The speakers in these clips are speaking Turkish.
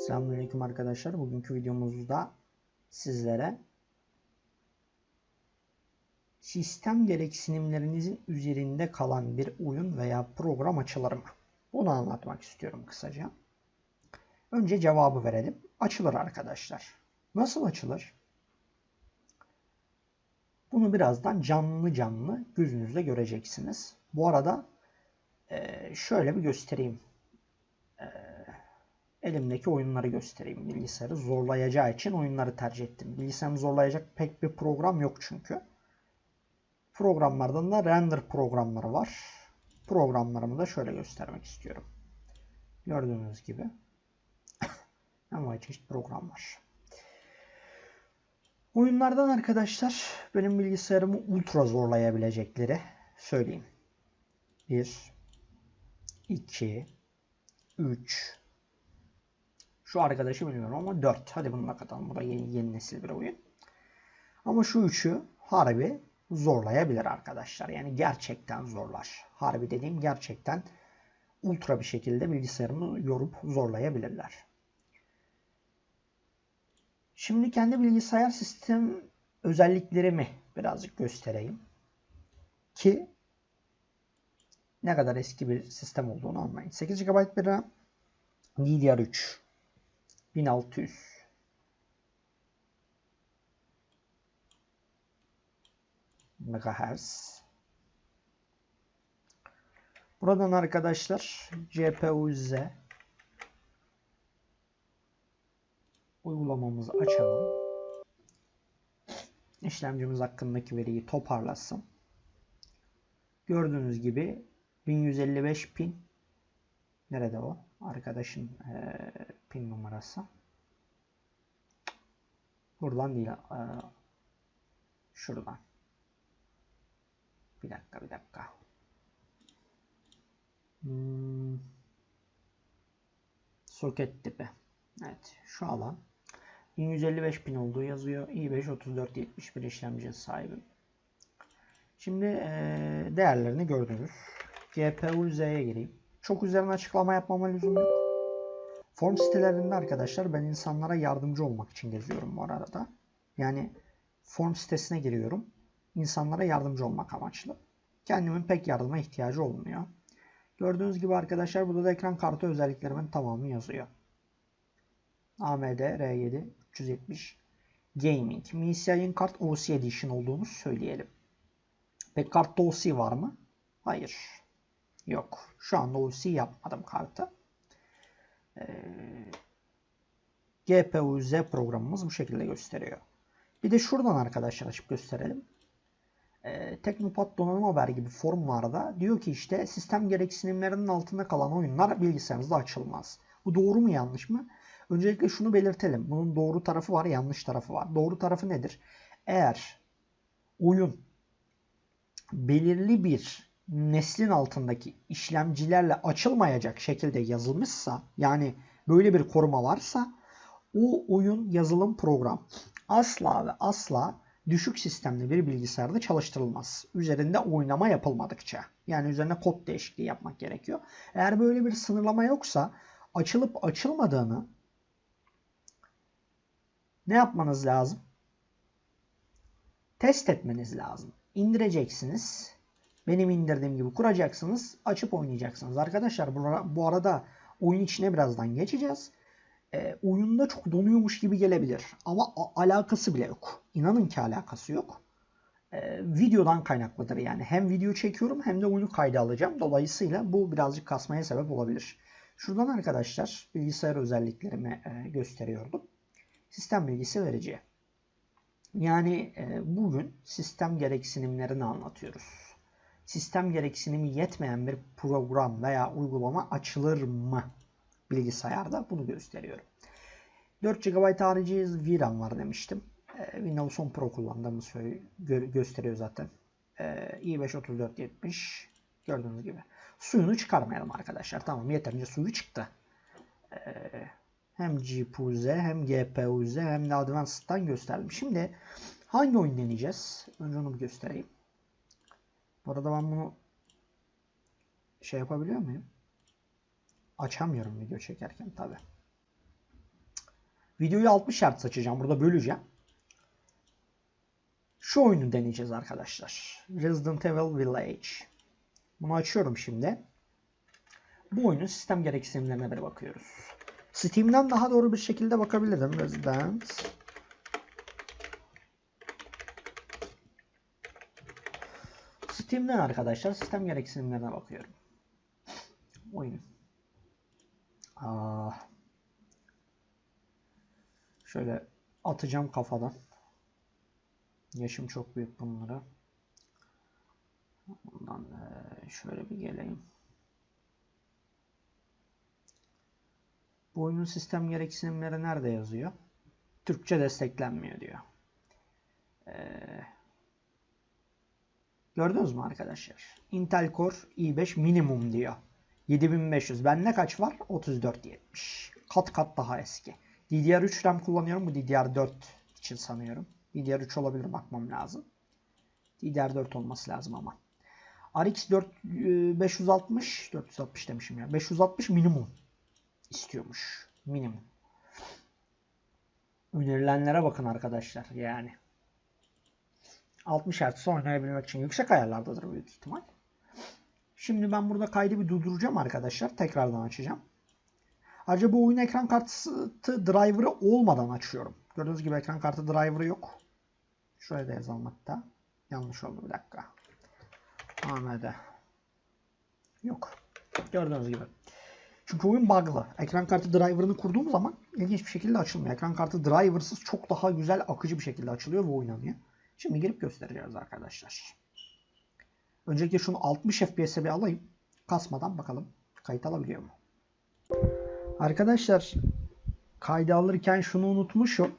Selamünaleyküm arkadaşlar. Bugünkü videomuzda sizlere sistem gereksinimlerinizin üzerinde kalan bir oyun veya program açılır mı? Bunu anlatmak istiyorum kısaca. Önce cevabı verelim. Açılır arkadaşlar. Nasıl açılır? Bunu birazdan canlı canlı gözünüzle göreceksiniz. Bu arada şöyle bir göstereyim elimdeki oyunları göstereyim. Bilgisayarı zorlayacağı için oyunları tercih ettim. Bilgisayarımı zorlayacak pek bir program yok çünkü. Programlardan da render programları var. Programlarımı da şöyle göstermek istiyorum. Gördüğünüz gibi envai çeşit program var. Oyunlardan arkadaşlar benim bilgisayarımı ultra zorlayabilecekleri söyleyeyim. 1 2 3 şu arkadaşı bilmiyorum ama 4. Hadi bununla katalım. Bu da yeni, yeni nesil bir oyun. Ama şu üçü harbi zorlayabilir arkadaşlar. Yani gerçekten zorlar. Harbi dediğim gerçekten ultra bir şekilde bilgisayarımı yorup zorlayabilirler. Şimdi kendi bilgisayar sistem özelliklerimi birazcık göstereyim. Ki ne kadar eski bir sistem olduğunu anlayın. 8 GB bir RAM, DDR3 1600 MHz. Buradan arkadaşlar CPU-Z uygulamamızı açalım. İşlemcimiz hakkındaki veriyi toparlasın. Gördüğünüz gibi 1155 pin nerede o? Arkadaşın e, pin numarası. Buradan değil. E, şuradan. Bir dakika bir dakika. Hmm. Soket tipi. Evet şu alan. 1155 pin olduğu yazıyor. i5 3471 işlemci sahibi. Şimdi e, değerlerini gördünüz. GPU Z'ye gireyim. Çok üzerine açıklama yapmama lüzum yok. Form sitelerinde arkadaşlar ben insanlara yardımcı olmak için geziyorum bu arada. Yani form sitesine giriyorum. İnsanlara yardımcı olmak amaçlı. Kendimin pek yardıma ihtiyacı olmuyor. Gördüğünüz gibi arkadaşlar burada da ekran kartı özelliklerimin tamamı yazıyor. AMD R7 370 Gaming. MSI'nin kart OC Edition olduğunu söyleyelim. Peki kartta OC var mı? Hayır. Yok. Şu anda OC yapmadım kartı. Ee, GPU Z programımız bu şekilde gösteriyor. Bir de şuradan arkadaşlar açıp gösterelim. Ee, Teknopat donanım haber gibi forumlarda diyor ki işte sistem gereksinimlerinin altında kalan oyunlar bilgisayarınızda açılmaz. Bu doğru mu yanlış mı? Öncelikle şunu belirtelim. Bunun doğru tarafı var, yanlış tarafı var. Doğru tarafı nedir? Eğer oyun belirli bir neslin altındaki işlemcilerle açılmayacak şekilde yazılmışsa yani böyle bir koruma varsa o oyun yazılım program asla ve asla düşük sistemli bir bilgisayarda çalıştırılmaz. Üzerinde oynama yapılmadıkça. Yani üzerine kod değişikliği yapmak gerekiyor. Eğer böyle bir sınırlama yoksa açılıp açılmadığını ne yapmanız lazım? Test etmeniz lazım. İndireceksiniz benim indirdiğim gibi kuracaksınız. Açıp oynayacaksınız. Arkadaşlar bu arada oyun içine birazdan geçeceğiz. E, oyunda çok donuyormuş gibi gelebilir. Ama alakası bile yok. İnanın ki alakası yok. E, videodan kaynaklıdır yani. Hem video çekiyorum hem de oyunu kayda alacağım. Dolayısıyla bu birazcık kasmaya sebep olabilir. Şuradan arkadaşlar bilgisayar özelliklerimi e, gösteriyordum. Sistem bilgisi verici. Yani e, bugün sistem gereksinimlerini anlatıyoruz sistem gereksinimi yetmeyen bir program veya uygulama açılır mı bilgisayarda bunu gösteriyorum. 4 GB harici VRAM var demiştim. Ee, Windows 10 Pro kullandığımı gö gösteriyor zaten. Ee, i5 3470 gördüğünüz gibi. Suyunu çıkarmayalım arkadaşlar. Tamam yeterince suyu çıktı. Ee, hem GPU-Z hem GPU-Z hem de Advanced'dan gösterdim. Şimdi hangi oyun deneyeceğiz? Önce onu göstereyim. Bu arada ben bunu şey yapabiliyor muyum? Açamıyorum video çekerken tabi. Videoyu 60 Hz açacağım. Burada böleceğim. Şu oyunu deneyeceğiz arkadaşlar. Resident Evil Village. Bunu açıyorum şimdi. Bu oyunun sistem gereksinimlerine bir bakıyoruz. Steam'den daha doğru bir şekilde bakabilirim. Resident Steam'den arkadaşlar sistem gereksinimlerine bakıyorum. Oyun. Aa. Şöyle atacağım kafadan. Yaşım çok büyük bunlara. Bundan eee, şöyle bir geleyim. Bu oyunun sistem gereksinimleri nerede yazıyor? Türkçe desteklenmiyor diyor. Eee, gördünüz mü arkadaşlar? Intel Core i5 minimum diyor. 7500. Bende kaç var? 3470. Kat kat daha eski. DDR3 RAM kullanıyorum. Bu DDR4 için sanıyorum. DDR3 olabilir bakmam lazım. DDR4 olması lazım ama. RX 4 e, 560 460 demişim ya. 560 minimum istiyormuş. Minimum. Önerilenlere bakın arkadaşlar yani. 60 Hz oynayabilmek için yüksek ayarlardadır büyük ihtimal. Şimdi ben burada kaydı bir durduracağım arkadaşlar. Tekrardan açacağım. Ayrıca bu oyun ekran kartı driver'ı olmadan açıyorum. Gördüğünüz gibi ekran kartı driver'ı yok. Şuraya da yazalım hatta. Yanlış oldu bir dakika. AMD. Yok. Gördüğünüz gibi. Çünkü oyun bug'lı. Ekran kartı driver'ını kurduğum zaman ilginç bir şekilde açılmıyor. Ekran kartı driver'sız çok daha güzel akıcı bir şekilde açılıyor ve oynanıyor. Şimdi girip göstereceğiz arkadaşlar. Öncelikle şunu 60 FPS'e bir alayım. Kasmadan bakalım kayıt alabiliyor mu? Arkadaşlar kaydı alırken şunu unutmuşum.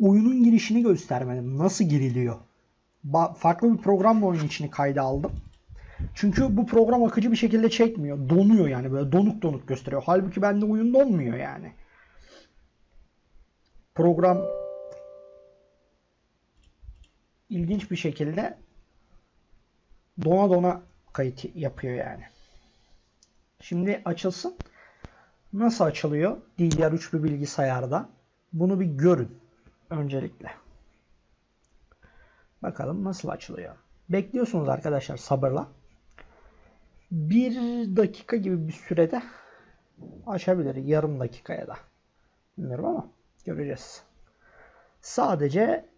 Oyunun girişini göstermedim. Nasıl giriliyor? Ba- farklı bir programla oyun içini kayda aldım. Çünkü bu program akıcı bir şekilde çekmiyor. Donuyor yani böyle donuk donuk gösteriyor. Halbuki bende oyun donmuyor yani. Program ilginç bir şekilde dona dona kayıt yapıyor yani. Şimdi açılsın. Nasıl açılıyor DDR3 bir bilgisayarda? Bunu bir görün öncelikle. Bakalım nasıl açılıyor. Bekliyorsunuz arkadaşlar sabırla. Bir dakika gibi bir sürede açabilir. Yarım dakikaya da. Bilmiyorum ama göreceğiz. Sadece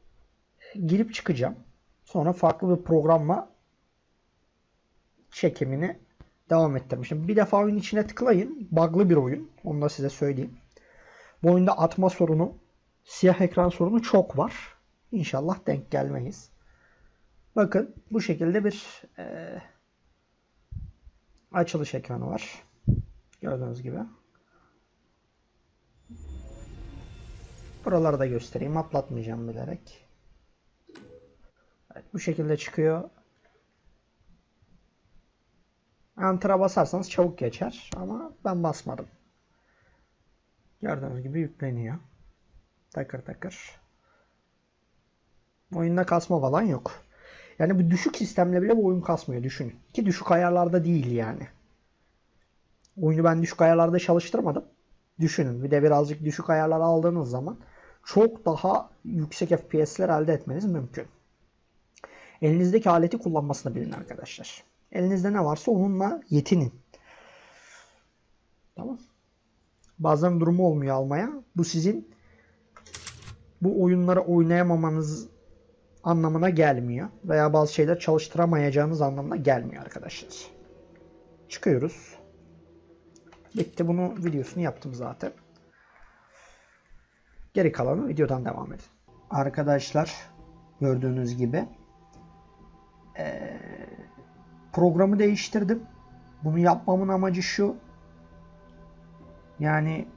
girip çıkacağım. Sonra farklı bir programla çekimini devam ettirmişim. Bir defa oyun içine tıklayın. Bug'lı bir oyun. Onu da size söyleyeyim. Bu oyunda atma sorunu, siyah ekran sorunu çok var. İnşallah denk gelmeyiz. Bakın bu şekilde bir e, açılış ekranı var. Gördüğünüz gibi. Buraları da göstereyim. Atlatmayacağım bilerek. Evet, bu şekilde çıkıyor. Enter'a basarsanız çabuk geçer ama ben basmadım. Gördüğünüz gibi yükleniyor. Takır takır. Oyunda kasma falan yok. Yani bu düşük sistemle bile bu oyun kasmıyor düşünün. Ki düşük ayarlarda değil yani. Oyunu ben düşük ayarlarda çalıştırmadım. Düşünün bir de birazcık düşük ayarlar aldığınız zaman çok daha yüksek FPS'ler elde etmeniz mümkün. Elinizdeki aleti kullanmasını bilin arkadaşlar. Elinizde ne varsa onunla yetinin. Tamam. Bazen durumu olmuyor almaya. Bu sizin bu oyunları oynayamamanız anlamına gelmiyor. Veya bazı şeyler çalıştıramayacağınız anlamına gelmiyor arkadaşlar. Çıkıyoruz. Bitti. Bunu videosunu yaptım zaten. Geri kalanı videodan devam edin. Arkadaşlar gördüğünüz gibi ee, programı değiştirdim. Bunu yapmamın amacı şu. Yani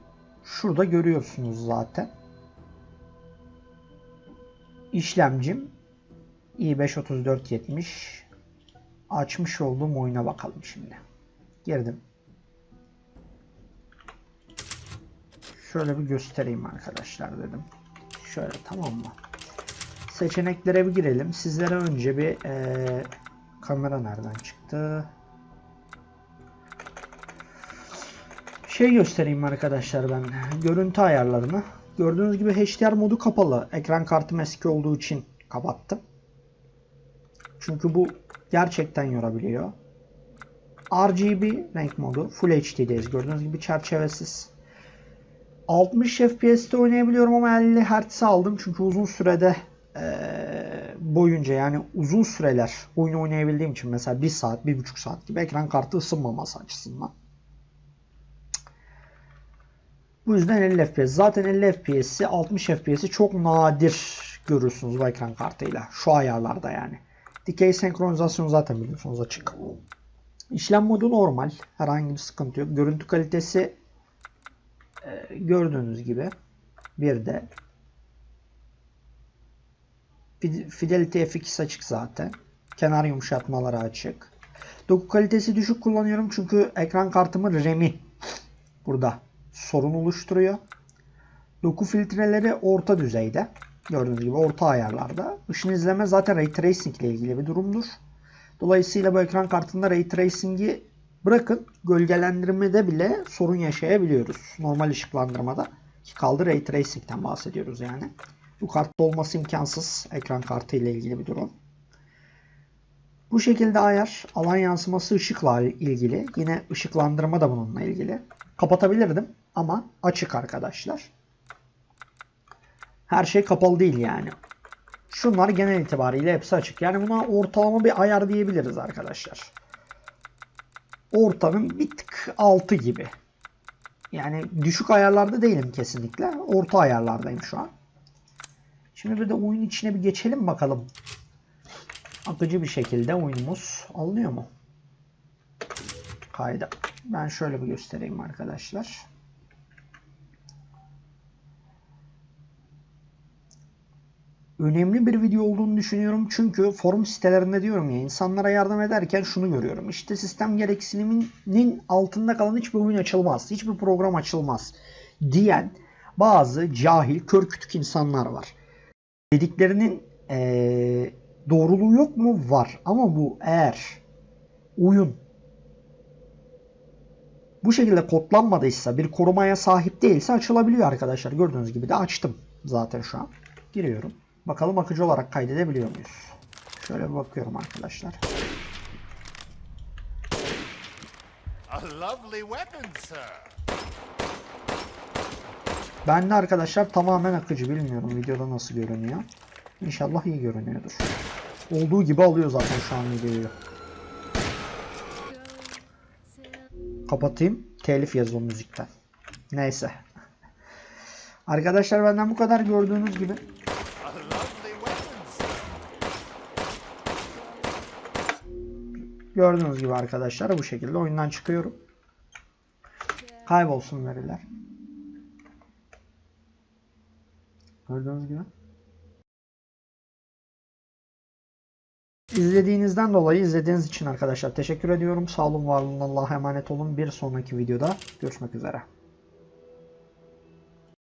şurada görüyorsunuz zaten. İşlemcim i5-3470 açmış olduğum oyuna bakalım şimdi. Girdim. Şöyle bir göstereyim arkadaşlar dedim. Şöyle tamam mı? Seçeneklere bir girelim. Sizlere önce bir e, kamera nereden çıktı? Şey göstereyim arkadaşlar ben. Görüntü ayarlarını. Gördüğünüz gibi HDR modu kapalı. Ekran kartım eski olduğu için kapattım. Çünkü bu gerçekten yorabiliyor. RGB renk modu. Full HD'deyiz. Gördüğünüz gibi çerçevesiz. 60 FPS'te oynayabiliyorum ama 50 Hz aldım. Çünkü uzun sürede boyunca yani uzun süreler oyun oynayabildiğim için mesela 1 saat, 1,5 saat gibi ekran kartı ısınmaması açısından. Bu yüzden 50 FPS. Zaten 50 FPS'i 60 FPS'i çok nadir görürsünüz bu ekran kartıyla. Şu ayarlarda yani. Dikey senkronizasyon zaten biliyorsunuz açık. İşlem modu normal. Herhangi bir sıkıntı yok. Görüntü kalitesi gördüğünüz gibi bir de Fidelity FX açık zaten. Kenar yumuşatmaları açık. Doku kalitesi düşük kullanıyorum çünkü ekran kartımın RAM'i burada sorun oluşturuyor. Doku filtreleri orta düzeyde. Gördüğünüz gibi orta ayarlarda. Işın izleme zaten Ray Tracing ile ilgili bir durumdur. Dolayısıyla bu ekran kartında Ray Tracing'i bırakın gölgelendirmede bile sorun yaşayabiliyoruz. Normal ışıklandırmada. Ki kaldı Ray Tracing'den bahsediyoruz yani. Bu kartta olması imkansız ekran kartı ile ilgili bir durum. Bu şekilde ayar alan yansıması ışıkla ilgili. Yine ışıklandırma da bununla ilgili. Kapatabilirdim ama açık arkadaşlar. Her şey kapalı değil yani. Şunlar genel itibariyle hepsi açık. Yani buna ortalama bir ayar diyebiliriz arkadaşlar. Ortanın bir tık altı gibi. Yani düşük ayarlarda değilim kesinlikle. Orta ayarlardayım şu an. Şimdi bir de oyun içine bir geçelim bakalım. Akıcı bir şekilde oyunumuz alınıyor mu? Kayda. Ben şöyle bir göstereyim arkadaşlar. Önemli bir video olduğunu düşünüyorum çünkü forum sitelerinde diyorum ya insanlara yardım ederken şunu görüyorum. İşte sistem gereksiniminin altında kalan hiçbir oyun açılmaz, hiçbir program açılmaz diyen bazı cahil, kör kütük insanlar var. Dediklerinin eee, doğruluğu yok mu? Var. Ama bu eğer oyun bu şekilde kodlanmadıysa, bir korumaya sahip değilse açılabiliyor arkadaşlar. Gördüğünüz gibi de açtım zaten şu an. Giriyorum. Bakalım akıcı olarak kaydedebiliyor muyuz? Şöyle bir bakıyorum arkadaşlar. A lovely weapon, sir. Ben de arkadaşlar tamamen akıcı. Bilmiyorum videoda nasıl görünüyor. İnşallah iyi görünüyordur. Olduğu gibi alıyor zaten şu an videoyu. Kapatayım. Telif yazıyor müzikten. Neyse. Arkadaşlar benden bu kadar gördüğünüz gibi. Gördüğünüz gibi arkadaşlar bu şekilde oyundan çıkıyorum. Kaybolsun veriler. Gördüğünüz gibi. İzlediğinizden dolayı izlediğiniz için arkadaşlar teşekkür ediyorum. Sağ olun, var olun, Allah'a emanet olun. Bir sonraki videoda görüşmek üzere.